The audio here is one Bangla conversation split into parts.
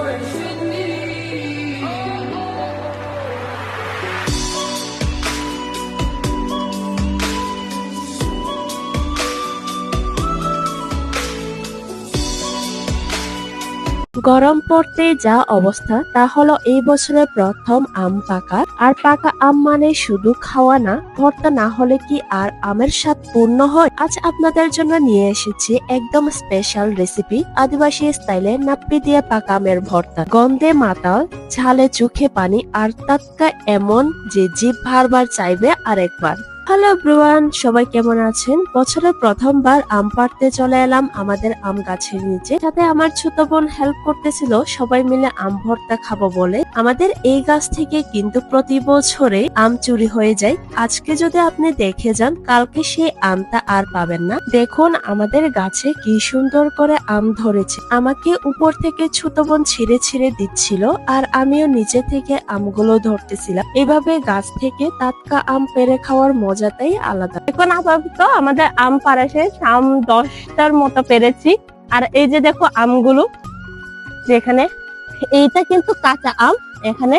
Lord. গরম পড়তে যা অবস্থা, তা হলো এই বছরের প্রথম আম পাকা। আর পাকা আম মানে শুধু খাওয়া না, ভর্তা না হলে কি আর আমের স্বাদ পূর্ণ হয়? আজ আপনাদের জন্য নিয়ে এসেছি একদম স্পেশাল রেসিপি আদিবাসী স্টাইলে নাপ্পি দিয়ে পাকা আমের ভর্তা। গন্ধে মাতাল, ঝালে চোখে পানি, আর টাটকা এমন যে জিভ বারবার চাইবে আরেকবার। হ্যালো ব্রুয়ান সবাই কেমন আছেন? বছরের প্রথমবার আম পাড়তে চলে এলাম আমাদের আম গাছের নিচে। সাথে আমার ছোট বোন হেল্প করতেছিল, সবাই মিলে আম ভর্তা খাব বলে। আমাদের এই গাছ থেকে কিন্তু প্রতি বছরে আম চুরি হয়ে যায়। আজকে যদি আপনি দেখে যান, কালকে সেই আমটা আর পাবেন না। দেখুন আমাদের গাছে কি সুন্দর করে আম ধরেছে। আমাকে উপর থেকে ছোট বোন ছিঁড়ে ছিঁড়ে দিচ্ছিল আর আমিও নিচে থেকে আমগুলো ধরতেছিলাম। এভাবে গাছ থেকে টাটকা আম পেরে খাওয়ার মজাটাই আলাদা। এখন আপাতত আমাদের আম পাড়া শেষ আম দশটার মতো পেরেছি। আর এই যে দেখো আমগুলো, যেখানে এইটা কিন্তু কাঁচা আম, এখানে।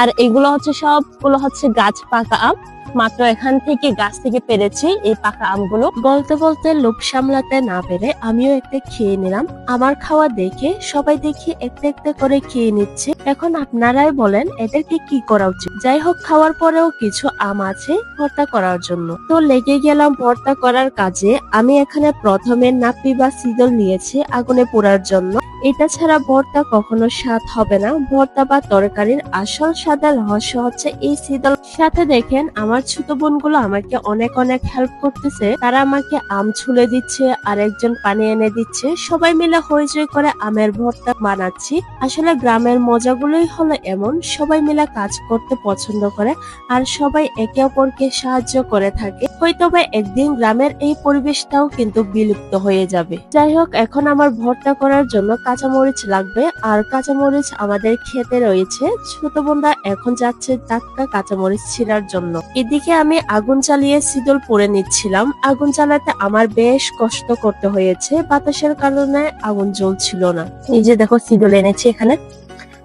আর এগুলো হচ্ছে সবগুলো হচ্ছে গাছ পাকা আম। মাত্র এখান থেকে গাছ থেকে পেরেছি এই পাকা আমগুলো। বলতে বলতে লোভ সামলাতে না পেরে আমিও একটা খেয়ে নিলাম। আমার খাওয়া দেখে সবাই দেখি একটা একটা করে খেয়ে নিচ্ছে। এখন আপনারাই বলেন, এদেরকে কি করা উচিত? যাই হোক, খাওয়ার পরেও কিছু আম আছে ভর্তা করার জন্য। তো লেগে গেলাম ভর্তা করার কাজে। আমি এখানে প্রথমে নাপি বা সিদল নিয়েছি আগুনে পোড়ার জন্য। এটা ছাড়া ভর্তা কখনো স্বাদ হবে না। ভর্তা বা তরকারির আসল স্বাদের রহস্য হচ্ছে এই সিদল সাথে দেখেন, আমার ছোট বোনগুলো আমাকে অনেক অনেক হেল্প করতেছে। তারা আমাকে আম ছুলে দিচ্ছে আর একজন পানি এনে দিচ্ছে। সবাই মিলে হইচই করে আমের ভর্তা বানাচ্ছি। আসলে গ্রামের মজাগুলোই হলো এমন, সবাই মিলে কাজ করতে পছন্দ করে আর সবাই একে অপরকে সাহায্য করে থাকে। হয়তোবা একদিন গ্রামের এই পরিবেশটাও কিন্তু বিলুপ্ত হয়ে যাবে। যাই হোক, এখন আমার ভর্তা করার জন্য কাঁচামরিচ লাগবে আর কাঁচামরিচ আমাদের খেতে রয়েছে। ছোট বোনরা এখন যাচ্ছে টাটকা কাঁচামরিচ ছিঁড়ার জন্য। এদিকে আমি আগুন চালিয়ে শীতল পরে নিচ্ছিলাম। আগুন চালাতে আমার বেশ কষ্ট করতে হয়েছে। বাতাসের কারণে আগুন জ্বলছিল না। এই যে দেখো সিদল এনেছি এখানে।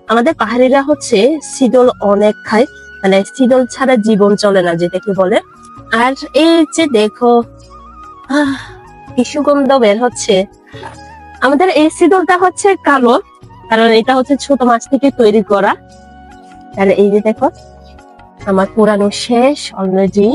আমাদের পাহাড়িরা হচ্ছে সিদল অনেক খায়। মানে সিদল ছাড়া জীবন চলে না, যেটাকে বলে। আর এই যে দেখো আহ, কি বের হচ্ছে। আমাদের এই সিঁদুরটা হচ্ছে কালো কারণ এটা হচ্ছে ছোট মাছ থেকে তৈরি করা। আর এই যে দেখো আমার পুরানো শেষ অলরেডি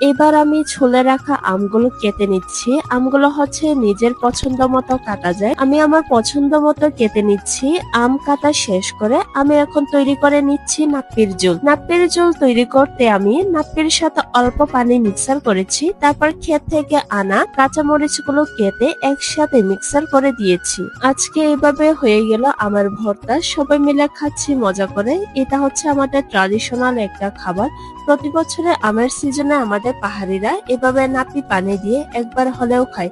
এবার আমি ছুলে রাখা আমগুলো কেটে নিচ্ছি। আমগুলো হচ্ছে নিজের পছন্দ মতো কাটা যায়। আমি আমার পছন্দ মতো কেটে নিচ্ছি। আম কাটা শেষ করে আমি এখন তৈরি করে নিচ্ছি নাপ্পির জল নাপ্পির জল তৈরি করতে আমি নাপ্পির সাথে অল্প পানি মিক্সার করেছি। তারপর ক্ষেত থেকে আনা কাঁচামরিচগুলো কেটে একসাথে মিক্সার করে দিয়েছি। আজকে এইভাবে হয়ে গেল আমার ভর্তা। সবাই মিলে খাচ্ছি, মজা করে। এটা হচ্ছে আমাদের ট্রাডিশনাল একটা খাবার। প্রতি বছরে আমের সিজনে আমাদের পাহাড়িরা এভাবে নাপি পানি দিয়ে একবার হলেও খায়।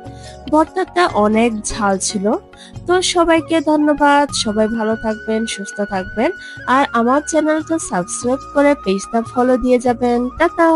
ভর্তাটা অনেক ঝাল ছিল। তো সবাইকে ধন্যবাদ। সবাই ভালো থাকবেন, সুস্থ থাকবেন। আর আমার চ্যানেলটা সাবস্ক্রাইব করে পেজটা ফলো দিয়ে যাবেন। টাটা!